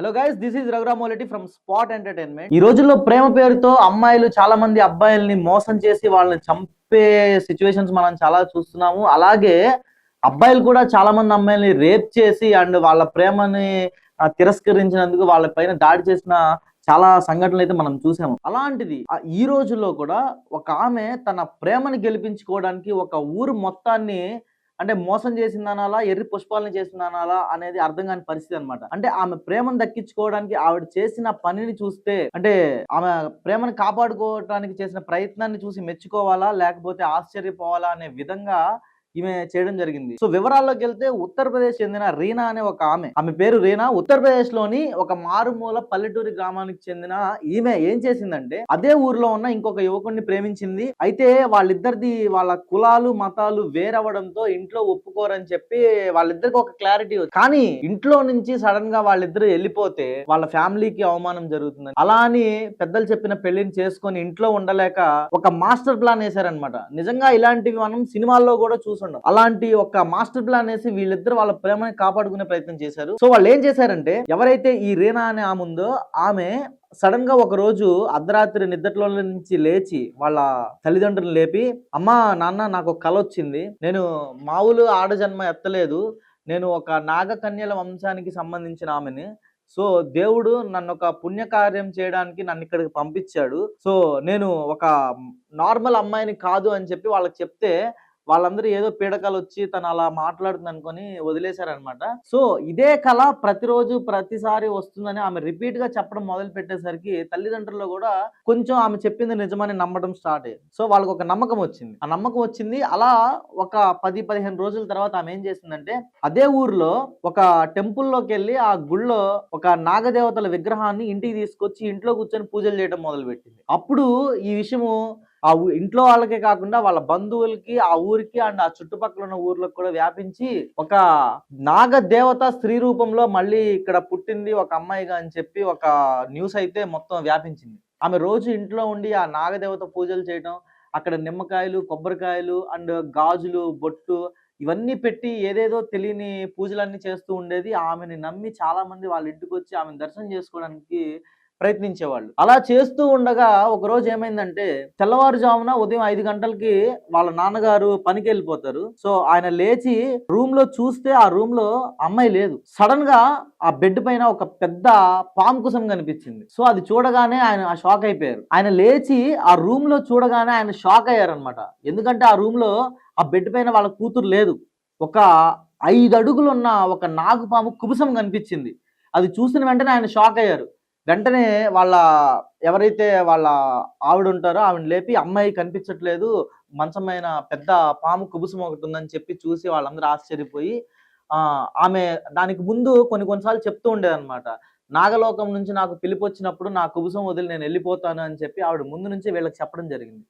Hello guys this is Raghuramoleti from Spot Entertainment ఈ రోజుల్లో ప్రేమ పేరుతో అమ్మాయిలు చాలా మంది అబ్బాయిల్ని మోసం చేసి వాళ్ళని చంపే సిచ్యువేషన్స్ మనం చాలా చూస్తున్నాము. అలాగే అబ్బాయిలు కూడా చాలా మంది అమ్మాయిల్ని రేప్ చేసి అండ్ వాళ్ళ ప్రేమని తిరస్కరించినందుకు వాళ్ళ పైన దాడి చేసిన చాలా సంఘటనలు అయితే మనం చూసాము. అలాంటిది ఈ రోజుల్లో కూడా ఒక ఆమె తన ప్రేమని గెలిపించుకోవడానికి ఒక ఊరు మొత్తాన్ని అంటే మోసం చేసిందనాలా ఎర్రి పుష్పాలని చేసిందనాలా అనేది అర్థం కాని పరిస్థితి అనమాట అంటే ఆమె ప్రేమను దక్కించుకోవడానికి ఆవిడ చేసిన పనిని చూస్తే అంటే ఆమె ప్రేమను కాపాడుకోవడానికి చేసిన ప్రయత్నాన్ని చూసి మెచ్చుకోవాలా లేకపోతే ఆశ్చర్యపోవాలా అనే విధంగా ఈమె చేయడం జరిగింది. సో వివరాల్లోకి వెళ్తే ఉత్తరప్రదేశ్ చెందిన రీనా అనే ఒక ఆమె. ఆమె పేరు రీనా. ఉత్తరప్రదేశ్లోని ఒక మారుమూల పల్లెటూరి గ్రామానికి చెందిన ఈమె ఏం చేసిందంటే అదే ఊర్లో ఉన్న ఇంకొక యువకుడిని ప్రేమించింది. అయితే వాళ్ళిద్దరిది వాళ్ళ కులాలు మతాలు వేరవడంతో ఇంట్లో ఒప్పుకోరని చెప్పి వాళ్ళిద్దరికి ఒక క్లారిటీ కానీ ఇంట్లో నుంచి సడన్గా వాళ్ళిద్దరు వెళ్ళిపోతే వాళ్ళ ఫ్యామిలీకి అవమానం జరుగుతుంది అలా అని పెద్దలు చెప్పిన పెళ్ళిని చేసుకొని ఇంట్లో ఉండలేక ఒక మాస్టర్ ప్లాన్ వేశారనమాట నిజంగా ఇలాంటివి మనం సినిమాల్లో కూడా చూస్తున్నాం అలాంటి ఒక మాస్టర్ ప్లాన్ అనేసి వీళ్ళిద్దరు వాళ్ళ ప్రేమని కాపాడుకునే ప్రయత్నం చేశారు. సో వాళ్ళు ఏం చేశారంటే ఎవరైతే ఈ రీనా అనే ఆమె ఉందో ఆమె సడన్గా ఒక రోజు అర్ధరాత్రి నిద్రలో నుంచి లేచి వాళ్ళ తల్లిదండ్రులు లేపి అమ్మా నాన్న నాకు కల వచ్చింది. నేను మామూలు ఆడజన్మ ఎత్తలేదు. నేను ఒక నాగకన్యల వంశానికి సంబంధించిన ఆమెని. సో దేవుడు నన్ను ఒక పుణ్యకార్యం చేయడానికి నన్ను ఇక్కడికి పంపించాడు. సో నేను ఒక నార్మల్ అమ్మాయిని కాదు అని చెప్పి వాళ్ళకి చెప్తే వాళ్ళందరూ ఏదో పీడకలు వచ్చి తను అలా మాట్లాడుతుంది అనుకొని వదిలేశారనమాట. సో ఇదే కళ ప్రతిరోజు ప్రతిసారి వస్తుందని ఆమె రిపీట్గా చెప్పడం మొదలు పెట్టేసరికి తల్లిదండ్రులు కూడా కొంచెం ఆమె చెప్పింది నిజమని నమ్మడం స్టార్ట్ అయ్యింది సో వాళ్ళకి ఒక నమ్మకం వచ్చింది. ఆ నమ్మకం వచ్చింది. అలా ఒక పది పదిహేను రోజుల తర్వాత ఆమె ఏం చేసిందంటే అదే ఊర్లో ఒక టెంపుల్లోకి వెళ్ళి ఆ గుళ్ళో ఒక నాగదేవతల విగ్రహాన్ని ఇంటికి తీసుకొచ్చి ఇంట్లో కూర్చొని పూజలు చేయడం మొదలుపెట్టింది. అప్పుడు ఈ విషయము ఆ ఇంట్లో వాళ్ళకే కాకుండా వాళ్ళ బంధువులకి ఆ ఊరికి అండ్ ఆ చుట్టుపక్కల ఉన్న ఊర్లకు కూడా వ్యాపించి ఒక నాగ దేవత స్త్రీ రూపంలో మళ్ళీ ఇక్కడ పుట్టింది ఒక అమ్మాయిగా అని చెప్పి ఒక న్యూస్ అయితే మొత్తం వ్యాపించింది. ఆమె రోజు ఇంట్లో ఉండి ఆ నాగదేవత పూజలు చేయడం అక్కడ నిమ్మకాయలు కొబ్బరికాయలు అండ్ గాజులు బొట్టు ఇవన్నీ పెట్టి ఏదేదో తెలియని పూజలన్నీ చేస్తూ ఉండేది. ఆమెని నమ్మి చాలా మంది వాళ్ళ ఇంటికి వచ్చి ఆమెను దర్శనం చేసుకోవడానికి ప్రయత్నించేవాళ్ళు. అలా చేస్తూ ఉండగా ఒక రోజు ఏమైందంటే తెల్లవారుజామున ఉదయం ఐదు గంటలకి వాళ్ళ నాన్నగారు పనికి వెళ్ళిపోతారు సో ఆయన లేచి రూమ్లో చూస్తే ఆ రూమ్లో అమ్మాయి లేదు. సడన్గా ఆ బెడ్ పైన ఒక పెద్ద పాము కుసం కనిపించింది. సో అది చూడగానే ఆయన ఆ షాక్ అయిపోయారు. ఆయన లేచి ఆ రూమ్లో చూడగానే ఆయన షాక్ అయ్యారనమాట ఎందుకంటే ఆ రూమ్లో ఆ బెడ్ పైన వాళ్ళ కూతురు లేదు. ఒక ఐదు అడుగులు ఉన్న ఒక నాగుపాము కుబుసం కనిపించింది. అది చూసిన వెంటనే ఆయన షాక్ అయ్యారు. వెంటనే వాళ్ళ ఎవరైతే వాళ్ళ ఆవిడ ఉంటారో ఆవిడ లేపి అమ్మాయి కనిపించట్లేదు మంచమైన పెద్ద పాము కుబుసం ఒకటి ఉందని చెప్పి చూసి వాళ్ళందరూ ఆశ్చర్యపోయి ఆమె దానికి ముందు కొన్ని కొన్నిసార్లు చెప్తూ ఉండేదన్నమాట. నాగలోకం నుంచి నాకు పిలిపి వచ్చినప్పుడు నా కుబుసం వదిలి నేను వెళ్ళిపోతాను అని చెప్పి ఆవిడ ముందు నుంచి వీళ్ళకి చెప్పడం జరిగింది.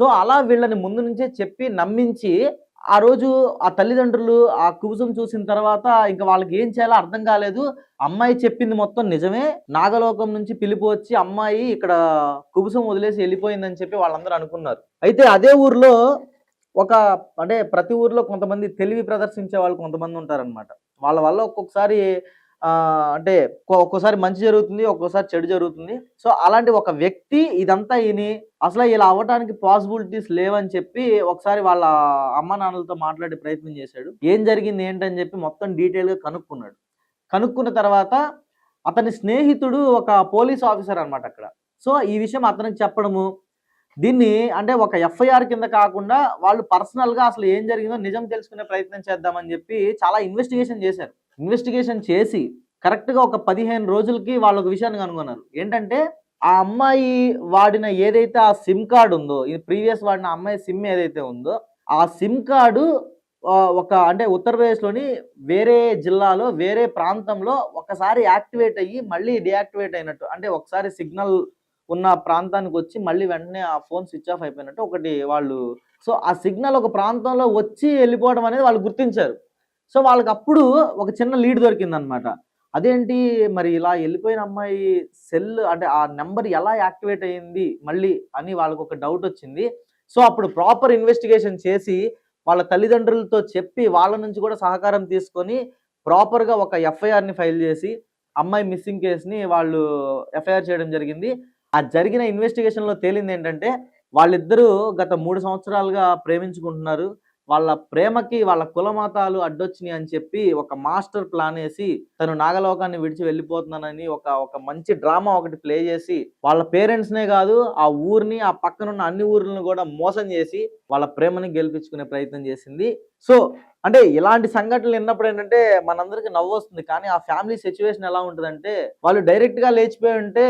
సో అలా వీళ్ళని ముందు నుంచే చెప్పి నమ్మించి ఆ రోజు ఆ తల్లిదండ్రులు ఆ కుబుసం చూసిన తర్వాత ఇంకా వాళ్ళకి ఏం చేయాలో అర్థం కాలేదు. అమ్మాయి చెప్పింది మొత్తం నిజమే. నాగలోకం నుంచి పిలిపి వచ్చి అమ్మాయి ఇక్కడ కుబుసం వదిలేసి వెళ్ళిపోయిందని చెప్పి వాళ్ళందరూ అనుకున్నారు. అయితే అదే ఊర్లో ఒక అంటే ప్రతి ఊర్లో కొంతమంది తెలివి ప్రదర్శించే వాళ్ళు కొంతమంది ఉంటారనమాట వాళ్ళ వల్ల ఒక్కొక్కసారి అంటే ఒక్కోసారి మంచి జరుగుతుంది ఒక్కోసారి చెడు జరుగుతుంది. సో అలాంటి ఒక వ్యక్తి ఇదంతా ఈని అసలు ఇలా అవ్వడానికి పాసిబిలిటీస్ లేవని చెప్పి ఒకసారి వాళ్ళ అమ్మ నాన్నలతో మాట్లాడే ప్రయత్నం చేశాడు. ఏం జరిగింది ఏంటని చెప్పి మొత్తం డీటెయిల్గా కనుక్కున్నాడు. కనుక్కున్న తర్వాత అతని స్నేహితుడు ఒక పోలీస్ ఆఫీసర్ అనమాట అక్కడ. సో ఈ విషయం అతనికి చెప్పడము దీన్ని అంటే ఒక ఎఫ్ఐఆర్ కింద కాకుండా వాళ్ళు పర్సనల్గా అసలు ఏం జరిగిందో నిజం తెలుసుకునే ప్రయత్నం చేద్దామని చెప్పి చాలా ఇన్వెస్టిగేషన్ చేశారు. ఇన్వెస్టిగేషన్ చేసి కరెక్ట్గా ఒక పదిహేను రోజులకి వాళ్ళు ఒక విషయాన్ని కనుగొన్నారు. ఏంటంటే ఆ అమ్మాయి వాడిన ఏదైతే ఆ సిమ్ కార్డు ఉందో ఈ ప్రీవియస్ వాడిన అమ్మాయి సిమ్ ఏదైతే ఉందో ఆ సిమ్ కార్డు ఒక అంటే ఉత్తరప్రదేశ్లోని వేరే జిల్లాలో వేరే ప్రాంతంలో ఒకసారి యాక్టివేట్ అయ్యి మళ్ళీ డియాక్టివేట్ అయినట్టు అంటే ఒకసారి సిగ్నల్ ఉన్న ప్రాంతానికి వచ్చి మళ్ళీ వెంటనే ఆ ఫోన్ స్విచ్ ఆఫ్ అయిపోయినట్టు ఒకటి వాళ్ళు సో ఆ సిగ్నల్ ఒక ప్రాంతంలో వచ్చి వెళ్ళిపోవడం అనేది వాళ్ళు గుర్తించారు. సో వాళ్ళకి అప్పుడు ఒక చిన్న లీడ్ దొరికింది అనమాట అదేంటి మరి ఇలా వెళ్ళిపోయిన అమ్మాయి సెల్ అంటే ఆ నెంబర్ ఎలా యాక్టివేట్ అయ్యింది మళ్ళీ అని వాళ్ళకి ఒక డౌట్ వచ్చింది. సో అప్పుడు ప్రాపర్ ఇన్వెస్టిగేషన్ చేసి వాళ్ళ తల్లిదండ్రులతో చెప్పి వాళ్ళ నుంచి కూడా సహకారం తీసుకొని ప్రాపర్గా ఒక ఎఫ్ఐఆర్ని ఫైల్ చేసి అమ్మాయి మిస్సింగ్ కేసుని వాళ్ళు ఎఫ్ఐఆర్ చేయడం జరిగింది. ఆ జరిగిన ఇన్వెస్టిగేషన్లో తేలింది ఏంటంటే వాళ్ళిద్దరూ గత మూడు సంవత్సరాలుగా ప్రేమించుకుంటున్నారు. వాళ్ళ ప్రేమకి వాళ్ళ కులమతాలు అడ్డొచ్చినాయి అని చెప్పి ఒక మాస్టర్ ప్లాన్ వేసి తను నాగలోకాన్ని విడిచి వెళ్ళిపోతున్నానని ఒక ఒక మంచి డ్రామా ఒకటి ప్లే చేసి వాళ్ళ పేరెంట్స్నే కాదు ఆ ఊరిని ఆ పక్కనున్న అన్ని ఊర్లను కూడా మోసం చేసి వాళ్ళ ప్రేమని గెలిపించుకునే ప్రయత్నం చేసింది. సో అంటే ఇలాంటి సంఘటనలు విన్నప్పుడు ఏంటంటే మనందరికి నవ్వు వస్తుంది కానీ ఆ ఫ్యామిలీ సిచ్యువేషన్ ఎలా ఉంటుందంటే వాళ్ళు డైరెక్ట్గా లేచిపోయి ఉంటే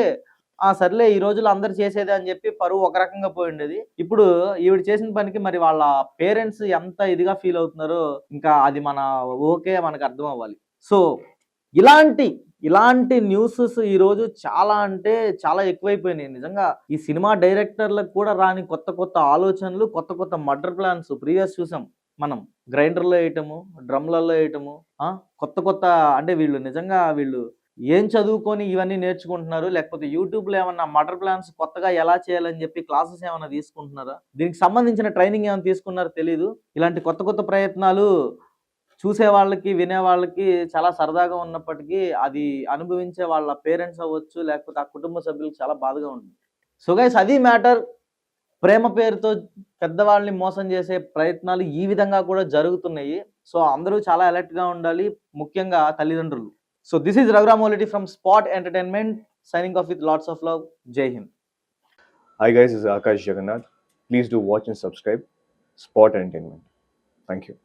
ఆ సర్లే ఈ రోజులు అందరు చేసేదే అని చెప్పి పరువు ఒక రకంగా పోయి ఉండేది ఇప్పుడు ఈవిడ చేసిన పనికి మరి వాళ్ళ పేరెంట్స్ ఎంత ఇదిగా ఫీల్ అవుతున్నారో ఇంకా అది మన ఓకే మనకు అర్థం అవ్వాలి. సో ఇలాంటి ఇలాంటి న్యూసెస్ ఈ రోజు చాలా అంటే చాలా ఎక్కువైపోయినాయి. నిజంగా ఈ సినిమా డైరెక్టర్లకు కూడా రాని కొత్త కొత్త ఆలోచనలు కొత్త కొత్త మర్డర్ ప్లాన్స్ ప్రీవియస్ చూసాం మనం. గ్రైండర్లో వేయటము డ్రమ్లలో వేయటము కొత్త కొత్త అంటే వీళ్ళు నిజంగా వీళ్ళు ఏం చదువుకొని ఇవన్నీ నేర్చుకుంటున్నారు? లేకపోతే యూట్యూబ్లో ఏమన్నా మటర్ ప్లాన్స్ కొత్తగా ఎలా చేయాలని చెప్పి క్లాసెస్ ఏమైనా తీసుకుంటున్నారా? దీనికి సంబంధించిన ట్రైనింగ్ ఏమైనా తీసుకున్నారో తెలీదు. ఇలాంటి కొత్త కొత్త ప్రయత్నాలు చూసే వాళ్ళకి వినే వాళ్ళకి చాలా సరదాగా ఉన్నప్పటికీ అది అనుభవించే వాళ్ళ పేరెంట్స్ అవ్వచ్చు లేకపోతే ఆ కుటుంబ సభ్యులకు చాలా బాధగా ఉంటుంది. సో గైస్ అది మ్యాటర్. ప్రేమ పేరుతో పెద్దవాళ్ళని మోసం చేసే ప్రయత్నాలు ఈ విధంగా కూడా జరుగుతున్నాయి. సో అందరూ చాలా అలర్ట్గా ఉండాలి. ముఖ్యంగా తల్లిదండ్రులు. So this is Raghuram Olity from Spot Entertainment signing off with lots of love. Jai Hind. Hi guys, this is Akash Jagannath. Please do watch and subscribe Spot Entertainment. Thank you.